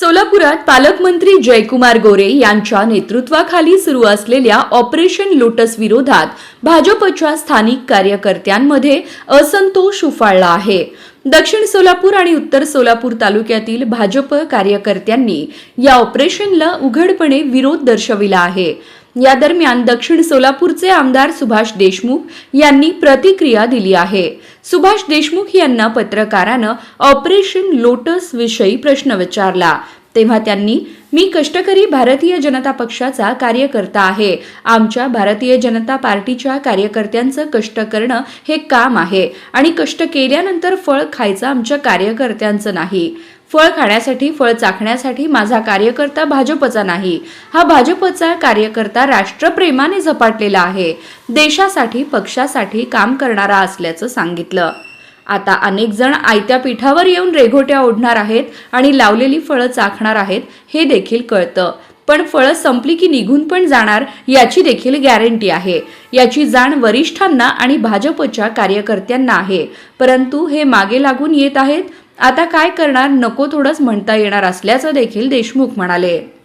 सोलापुरात पालकमंत्री जयकुमार गोरे यांच्या नेतृत्वाखाली सुरू असलेल्या ऑपरेशन लोटस विरोधात भाजपच्या स्थानिक कार्यकर्त्यांमध्ये असंतोष उफाळला आहे. दक्षिण सोलापूर आणि उत्तर सोलापूर तालुक्यातील भाजप कार्यकर्त्यांनी या ऑपरेशनला उघडपणे विरोध दर्शविला आहे. या दरम्यान दक्षिण सोलापूरचे आमदार सुभाष देशमुख यांनी प्रतिक्रिया दिली आहे. सुभाष देशमुख यांना पत्रकारानं ऑपरेशन लोटस विषयी प्रश्न विचारला. तेव्हा त्यांनी मी कष्टकरी भारतीय जनता पक्षाचा कार्यकर्ता आहे. आमच्या भारतीय जनता पार्टीच्या कार्यकर्त्यांचं कष्ट करणं हे काम आहे आणि कष्ट केल्यानंतर फळ खायचं आमच्या कार्यकर्त्यांचं नाही. फळ खाण्यासाठी फळ चाखण्यासाठी माझा कार्यकर्ता भाजपचा नाही. हा भाजपचा कार्यकर्ता राष्ट्रप्रेमाने झपाटलेला आहे. देशासाठी पक्षासाठी काम करणारा असल्याचं सांगितलं. आता अनेक जण आयत्या पिठावर येऊन रेघोट्या ओढणार आहेत आणि लावलेली फळं चाखणार आहेत हे देखील कळतं. पण फळं संपली की निघून पण जाणार याची देखील गॅरंटी आहे. याची जाण वरिष्ठांना आणि भाजपच्या कार्यकर्त्यांना आहे. परंतु हे मागे लागून येत आहेत आता काय करणार नको थोडंच म्हणता येणार असल्याचं देखील देशमुख म्हणाले.